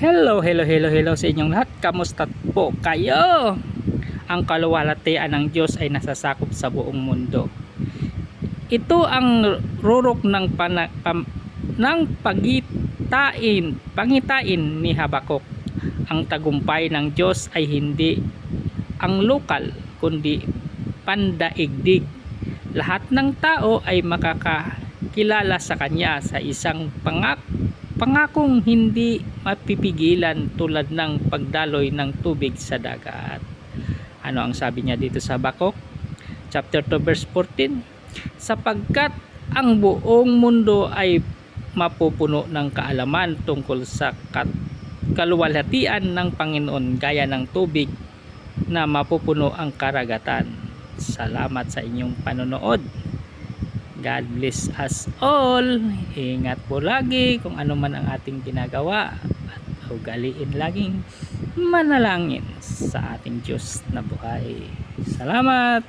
Hello, hello, hello, hello sa inyong lahat. Kamusta po kayo? Ang kaluwalhatian ng Diyos ay nasasakop sa buong mundo. Ito ang rurok ng pana, pam, ng pagitain, pangitain ni Habakuk. Ang tagumpay ng Diyos ay hindi ang lokal, kundi pandaigdig. Lahat ng tao ay makakakilala sa Kanya sa isang pangak pangakong hindi mapipigilan tulad ng pagdaloy ng tubig sa dagat. Ano ang sabi niya dito sa Bakok? Chapter 2 verse 14. Sapagkat ang buong mundo ay mapupuno ng kaalaman tungkol sa kaluwalhatian ng Panginoon gaya ng tubig na mapupuno ang karagatan. Salamat sa inyong panonood. God bless us all. Ingat po lagi kung ano man ang ating ginagawa at ugaliin laging manalangin sa ating Diyos na buhay. Salamat!